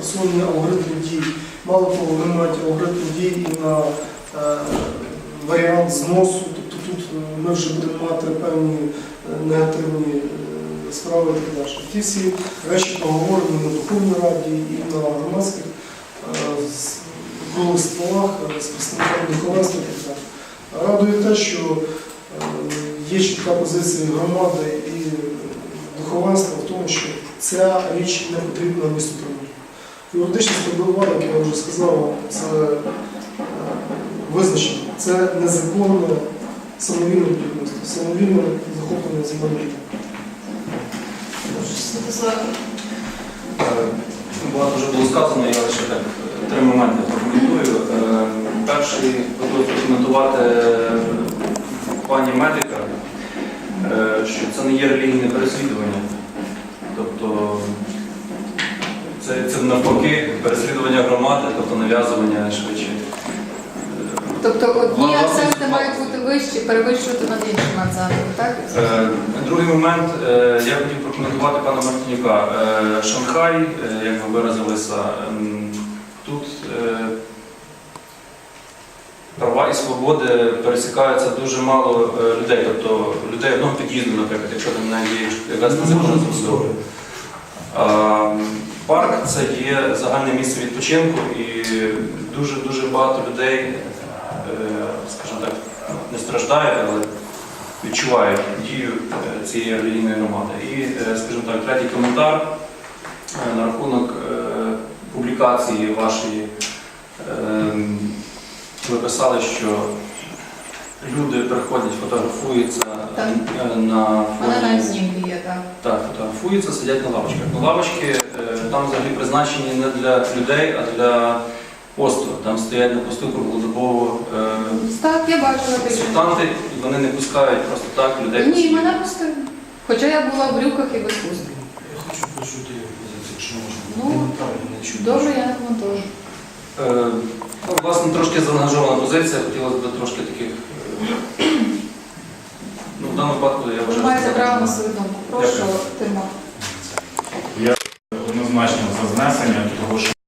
просунення алгоритмів дій. Мало того, ви маєте алгоритм дій і на е, варіант зносу. Тобто тут ми вже будемо мати певні е, негативні е, справи і так далі. Ті всі речі проговорені на Духовній Раді і на громадських круглих столах е, з представниками духовенства і так далі. Радує те, що е, є чітка позиція громади і духовенства в тому, що ця річ не потрібна місту. Юридичне спробування, як я вже сказав, це е, визначено. Це незаконне самовільне будівництво, самовільне захоплення земельних. Е, Багато вже було сказано, я лише так е, три моменти прокоментую. Перший хотів прокоментувати пані медика, що це не є релігійне переслідування. Тобто це, це навпаки переслідування громади, тобто нав'язування швидше. Тобто одні акценти мають бути вищі, перевищувати над іншими акцентами, так? Е, Другий момент, е, я хотів прокоментувати пана Мартинюка. Е, Шанхай, е, як ви виразилися, ем, тут е, права і свободи пересікаються дуже мало е, людей, тобто людей одного під'їзду, наприклад, якщо там навіть є якась незаконна забудова. А, Парк це є загальне місце відпочинку і дуже-дуже багато людей, е, скажімо так, не страждають, але відчувають дію е, цієї релігійної громади. І, е, скажімо так, третій коментар е, на рахунок е, публікації вашої. Е, Ви писали, що люди приходять, фотографуються Так. е, на фоні знімки є, так. так, фотографуються, сидять на лавочках. Ну, лавочки е, там взагалі призначені не для людей, а для посту. Там стоять на посту круглодобово е, Так, я бачила сектанти, і вони не пускають просто так людей. Ні, мене пустили. Хоча я була в брюках і без хустки. Я хочу почути позицію, якщо можна. Ну, не чую. Добре, я не коментую. Е, ну, власне, трошки заангажована позиція, хотілося б трошки таких. Ну, в даному випадку я Ви маєте право на свою думку. Прошу, Дякую.